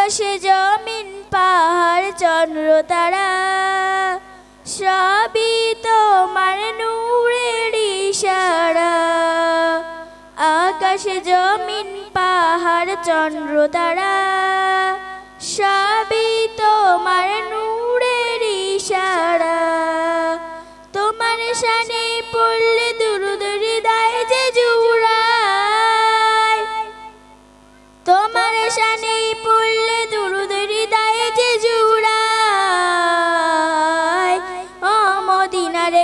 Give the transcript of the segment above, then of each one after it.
আকাশে জমিন পাহাড় চন্দ্র তারা। সবই তোমার নূরের ইশারা। আকাশে জমিন পাহাড় চন্দ্র তারা। সবই তোমার নূরের ইশারা। তোমার শানে পড়লে দুরুদ হৃদয় যে জুড়ায়। তোমার শানে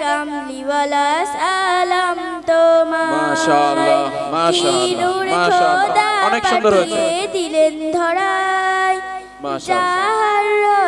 কামলিওয়ালা সালাম তোমার মাশাআল্লাহ, মাশাআল্লাহ, মাশাআল্লাহ। অনেক সুন্দর হয়েছে। দিলেন ধরায় মাশাআল্লাহ।